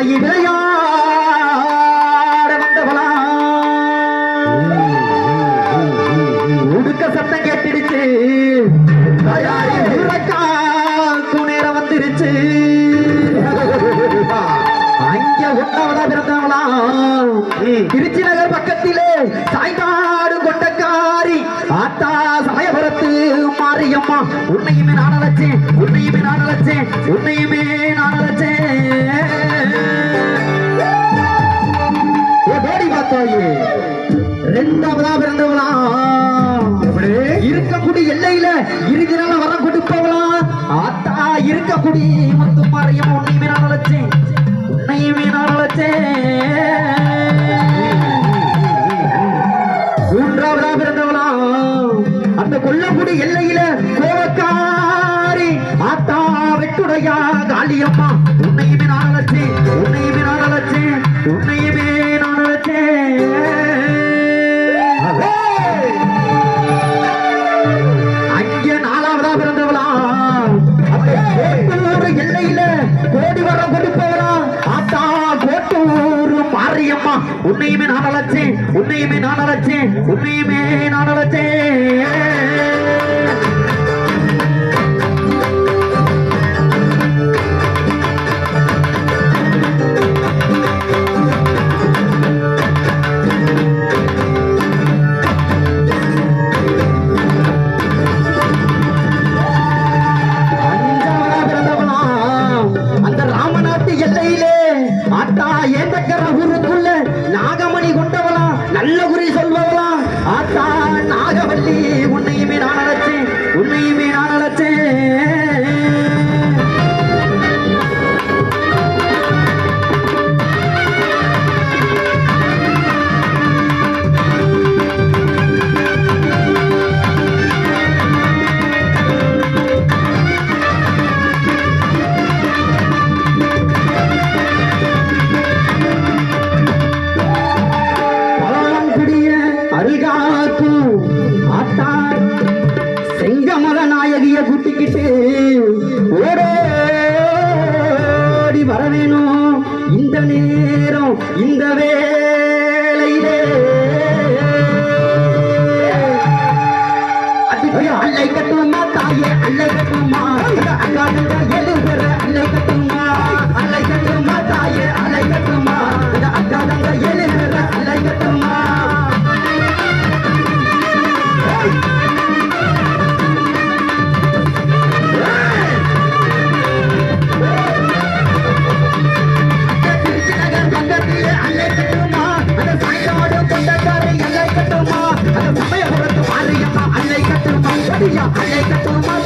தாயி விளையாட வந்தவளா உடுக்க சத்தம் கேட்டுடுச்சு. தாயாரி வந்துருச்சு. அங்க உன்னவளா பிறந்தவளா? திருச்சி நகர் பக்கத்திலே சாய்காடு கொண்டக்காரி ஆத்தா சாயபுரத்து மாரியம்மா. உன்னையுமே நான் அழைச்சேன். உன்னையுமே நான் அழைச்சேன். உன்னையுமே நான் அழைச்சேன். இருக்கக்கூடிய முத்து மாரியம் உன்னையுமே நான் அழைச்சேன்? உன்னையுமே நான் அழைச்சேன். மூன்றாவதா பிறந்தவளா? அந்த கொல்லக்குடி எல்லையில கோவக்காரி ஆத்தா வெட்டுடையா காளியம்மா. உன்னையுமே நான் அழைச்சேன். உன்னையுமே நான் அழைச்சேன். உன்னையுமே உன்னையுமே நான் அழைச்சேன். உன்னையுமே நான் அழைச்சேன். உன்னையுமே நான் அழைச்சேன். நல்ல குறி அன்னை கட்டுமா அன்னை கட்டுமா